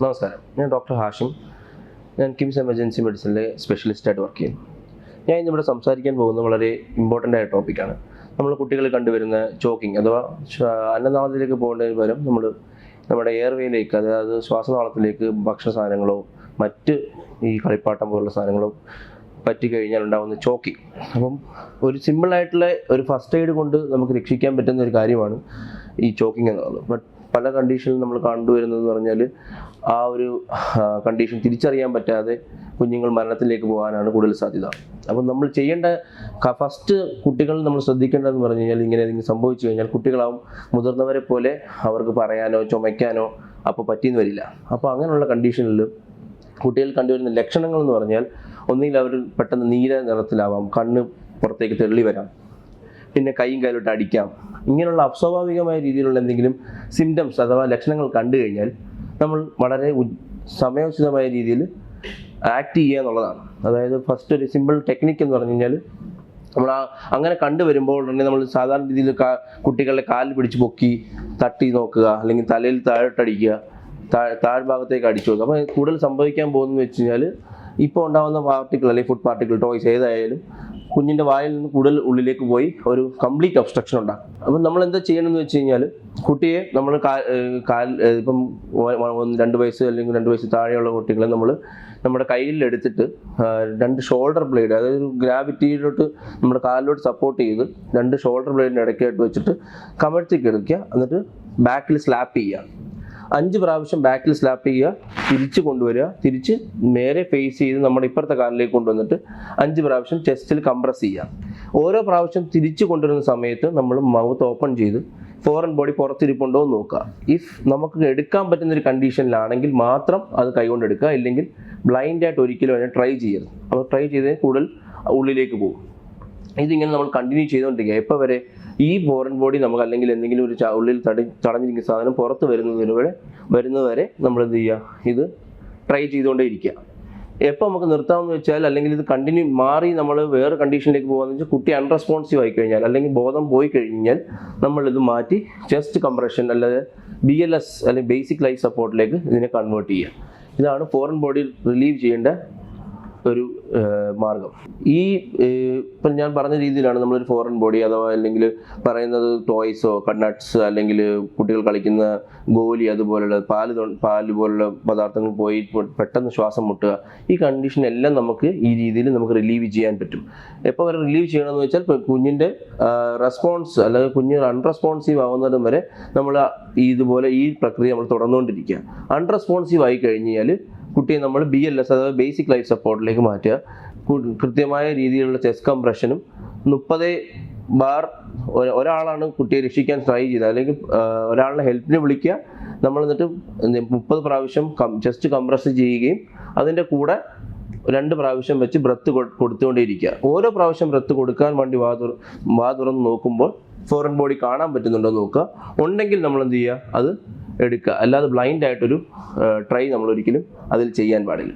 നമസ്കാരം ഞാൻ ഡോക്ടർ ഹാഷിം. ഞാൻ കിംസ് എമർജൻസി മെഡിസിനിലെ സ്പെഷ്യലിസ്റ്റായിട്ട് വർക്ക് ചെയ്യുന്നു. ഞാൻ ഇന്നിവിടെ സംസാരിക്കാൻ പോകുന്ന വളരെ ഇമ്പോർട്ടന്റ് ആയ ടോപ്പിക്കാണ് നമ്മൾ കുട്ടികളിൽ കണ്ടുവരുന്ന ചോക്കിംഗ് അഥവാ അന്നനാളത്തിലേക്ക് പോകേണ്ടതിന് പകരം നമ്മൾ നമ്മുടെ എയർവേയിലേക്ക് അതായത് ശ്വാസനാളത്തിലേക്ക് ഭക്ഷണ സാധനങ്ങളോ മറ്റ് ഈ കളിപ്പാട്ടം പോലുള്ള സാധനങ്ങളോ പറ്റിക്കഴിഞ്ഞാൽ ഉണ്ടാകുന്ന ചോക്കിംഗ് അപ്പം ഒരു സിമ്പിളായിട്ടുള്ള ഒരു ഫസ്റ്റ് എയ്ഡ് കൊണ്ട് നമുക്ക് രക്ഷിക്കാൻ പറ്റുന്ന ഒരു കാര്യമാണ് ഈ ചോക്കിംഗ് എന്നുള്ളത്. ബട്ട് പല കണ്ടീഷനിൽ നമ്മൾ കണ്ടുവരുന്നതെന്ന് പറഞ്ഞാൽ ആ ഒരു കണ്ടീഷൻ തിരിച്ചറിയാൻ പറ്റാതെ കുഞ്ഞുങ്ങൾ മരണത്തിലേക്ക് പോകാനാണ് കൂടുതൽ സാധ്യത. അപ്പം നമ്മൾ ചെയ്യേണ്ട ഫസ്റ്റ് കുട്ടികൾ നമ്മൾ ശ്രദ്ധിക്കേണ്ടതെന്ന് പറഞ്ഞു കഴിഞ്ഞാൽ ഇങ്ങനെ എന്തെങ്കിലും സംഭവിച്ചു കഴിഞ്ഞാൽ കുട്ടികളാവും. മുതിർന്നവരെ പോലെ അവർക്ക് പറയാനോ ചുമയ്ക്കാനോ അപ്പോൾ പറ്റിയെന്ന് വരില്ല. അപ്പോൾ അങ്ങനെയുള്ള കണ്ടീഷനിൽ കുട്ടികൾ കണ്ടുവരുന്ന ലക്ഷണങ്ങൾ എന്ന് പറഞ്ഞാൽ ഒന്നുകിൽ അവർ പെട്ടെന്ന് നീല നിറത്തിലാവാം കണ്ണ് പുറത്തേക്ക് തെള്ളി വരാം പിന്നെ കൈയും കയ്യിലോട്ട് അടിക്കാം. ഇങ്ങനെയുള്ള അസ്വാഭാവികമായ രീതിയിലുള്ള എന്തെങ്കിലും സിംറ്റംസ് അഥവാ ലക്ഷണങ്ങൾ കണ്ടു കഴിഞ്ഞാൽ നമ്മൾ വളരെ സമയോചിതമായ രീതിയിൽ ആക്ട് ചെയ്യുക എന്നുള്ളതാണ്. അതായത് ഫസ്റ്റ് ഒരു സിമ്പിൾ ടെക്നിക്ക് എന്ന് പറഞ്ഞു കഴിഞ്ഞാൽ നമ്മൾ ആ അങ്ങനെ കണ്ടുവരുമ്പോൾ ഉടനെ നമ്മൾ സാധാരണ രീതിയിൽ കാ കുട്ടികളുടെ കാലിൽ പിടിച്ച് പൊക്കി തട്ടി നോക്കുക അല്ലെങ്കിൽ തലയിൽ താഴോട്ടടിക്കുക താഴ് താഴ്ഭാഗത്തേക്ക് അടിച്ചു നോക്കുക. അപ്പോൾ കൂടുതൽ സംഭവിക്കാൻ പോകുന്നതെന്ന് വെച്ച് കഴിഞ്ഞാൽ ഇപ്പോൾ ഉണ്ടാകുന്ന പാർട്ടിക്കിൾ അല്ലെങ്കിൽ ഫുഡ് പാർട്ടിക്കിൾ ടോയ്സ് ഏതായാലും കുഞ്ഞിന്റെ വായിൽ നിന്ന് കൂടുതൽ ഉള്ളിലേക്ക് പോയി ഒരു കംപ്ലീറ്റ് ഒബ്സ്ട്രക്ഷൻ ഉണ്ടാകും അപ്പം നമ്മൾ എന്താ ചെയ്യണമെന്ന് വെച്ച് കഴിഞ്ഞാൽ കുട്ടിയെ നമ്മൾ കാൽ ഇപ്പം രണ്ട് വയസ്സ് അല്ലെങ്കിൽ രണ്ട് വയസ്സ് താഴെയുള്ള കുട്ടികളെ നമ്മൾ നമ്മുടെ കയ്യിൽ എടുത്തിട്ട് രണ്ട് ഷോൾഡർ ബ്ലേഡ് അതായത് ഗ്രാവിറ്റിയിലോട്ട് നമ്മുടെ കാലിലോട്ട് സപ്പോർട്ട് ചെയ്ത് രണ്ട് ഷോൾഡർ ബ്ലേഡിന്റെ ഇടയ്ക്കായിട്ട് വെച്ചിട്ട് കമഴ്ത്തി കിടക്കുക. എന്നിട്ട് ബാക്കിൽ സ്ലാപ്പ് ചെയ്യുക. അഞ്ച് പ്രാവശ്യം ബാക്കിൽ സ്ലാപ്പ് ചെയ്യുക തിരിച്ച് കൊണ്ടുവരിക തിരിച്ച് നേരെ ഫേസ് ചെയ്ത് നമ്മുടെ ഇപ്പുറത്തെ കാലിലേക്ക് കൊണ്ടുവന്നിട്ട് അഞ്ച് പ്രാവശ്യം ചെസ്റ്റിൽ കംപ്രസ് ചെയ്യുക. ഓരോ പ്രാവശ്യം തിരിച്ച് കൊണ്ടുവരുന്ന സമയത്ത് നമ്മൾ മൗത്ത് ഓപ്പൺ ചെയ്ത് ഫോറൻ ബോഡി പുറത്തിരിപ്പുണ്ടോ എന്ന് നോക്കുക. ഇഫ് നമുക്ക് എടുക്കാൻ പറ്റുന്ന ഒരു കണ്ടീഷനിലാണെങ്കിൽ മാത്രം അത് കൈകൊണ്ട് എടുക്കുക ഇല്ലെങ്കിൽ ബ്ലൈൻഡ് ആയിട്ട് ഒരിക്കലും അതിനെ ട്രൈ ചെയ്യരുത്. അപ്പോൾ ട്രൈ ചെയ്ത് കൂടുതൽ ഉള്ളിലേക്ക് പോകും. ഇതിങ്ങനെ നമ്മൾ കണ്ടിന്യൂ ചെയ്തുകൊണ്ടിരിക്കുക. എപ്പോൾ വരെ ഈ ഫോറിൻ ബോഡി നമുക്ക് അല്ലെങ്കിൽ എന്തെങ്കിലും ഒരു ഉള്ളിൽ തടി തടഞ്ഞിരിക്കുന്ന സാധനം പുറത്ത് വരുന്നതിന് വരെ വരുന്നതുവരെ നമ്മൾ എന്ത് ചെയ്യുക? ഇത് ട്രൈ ചെയ്തുകൊണ്ടേ ഇരിക്കുക എപ്പോൾ നമുക്ക് നിർത്താമെന്ന് വെച്ചാൽ അല്ലെങ്കിൽ ഇത് കണ്ടിന്യൂ മാറി നമ്മൾ വേറെ കണ്ടീഷനിലേക്ക് പോകാന്ന് വെച്ചാൽ കുട്ടി അൺറെസ്പോൺസീവ് ആയി കഴിഞ്ഞാൽ അല്ലെങ്കിൽ ബോധം പോയി കഴിഞ്ഞാൽ നമ്മൾ ഇത് മാറ്റി ചെസ്റ്റ് കംപ്രഷൻ അല്ലാതെ ബി എൽ എസ് അല്ലെങ്കിൽ ബേസിക് ലൈഫ് സപ്പോർട്ടിലേക്ക് ഇതിനെ കൺവേർട്ട് ചെയ്യുക. ഇതാണ് ഫോറിൻ ബോഡി റിലീവ് ചെയ്യേണ്ട ഒരു മാർഗം. ഈ ഇപ്പം ഞാൻ പറഞ്ഞ രീതിയിലാണ് നമ്മളൊരു ഫോറിൻ ബോഡി അഥവാ അല്ലെങ്കിൽ പറയുന്നത് ടോയ്സോ കണ്ണട്സ് അല്ലെങ്കിൽ കുട്ടികൾ കളിക്കുന്ന ഗോലി അതുപോലുള്ള പാൽ പാൽ പോലുള്ള പദാർത്ഥങ്ങൾ പോയി പെട്ടെന്ന് ശ്വാസം മുട്ടുക ഈ കണ്ടീഷൻ എല്ലാം നമുക്ക് ഈ രീതിയിൽ നമുക്ക് റിലീവ് ചെയ്യാൻ പറ്റും. എപ്പോൾ വരെ റിലീവ് ചെയ്യണമെന്ന് വെച്ചാൽ കുഞ്ഞിന്റെ റെസ്പോൺസ് അല്ലെങ്കിൽ കുഞ്ഞ് അൺറെസ്പോൺസീവ് ആവുന്നതും വരെ നമ്മൾ ഇതുപോലെ ഈ പ്രക്രിയ നമ്മൾ തുടർന്നുകൊണ്ടിരിക്കുക. അൺറെസ്പോൺസീവ് ആയി കഴിഞ്ഞാൽ കുട്ടിയെ നമ്മൾ ബി എൽ എസ് അതായത് ബേസിക് ലൈഫ് സപ്പോർട്ടിലേക്ക് മാറ്റുക. കൃത്യമായ രീതിയിലുള്ള ചെസ്റ്റ് കംപ്രഷനും മുപ്പത് ബാർ ഒരാളാണ് കുട്ടിയെ രക്ഷിക്കാൻ ട്രൈ ചെയ്തത്. അല്ലെങ്കിൽ ഒരാളുടെ ഹെൽപ്പിന് വിളിക്കുക. നമ്മൾ എന്നിട്ട് മുപ്പത് പ്രാവശ്യം ചെസ്റ്റ് കംപ്രസ് ചെയ്യുകയും അതിന്റെ കൂടെ രണ്ട് പ്രാവശ്യം വെച്ച് ബ്രത്ത് കൊടുത്തുകൊണ്ടേയിരിക്കുക ഓരോ പ്രാവശ്യം ബ്രത്ത് കൊടുക്കാൻ വേണ്ടി വാതുറ വാതുറന്ന് നോക്കുമ്പോൾ ഫോറിൻ ബോഡി കാണാൻ പറ്റുന്നുണ്ടോ നോക്കുക. ഉണ്ടെങ്കിൽ നമ്മൾ എന്ത് ചെയ്യുക? അത് എടുക്കുക. അല്ലാതെ ബ്ലൈൻഡ് ആയിട്ടൊരു ട്രൈ നമ്മൾ ഒരിക്കലും അതിൽ ചെയ്യാൻ പാടില്ല.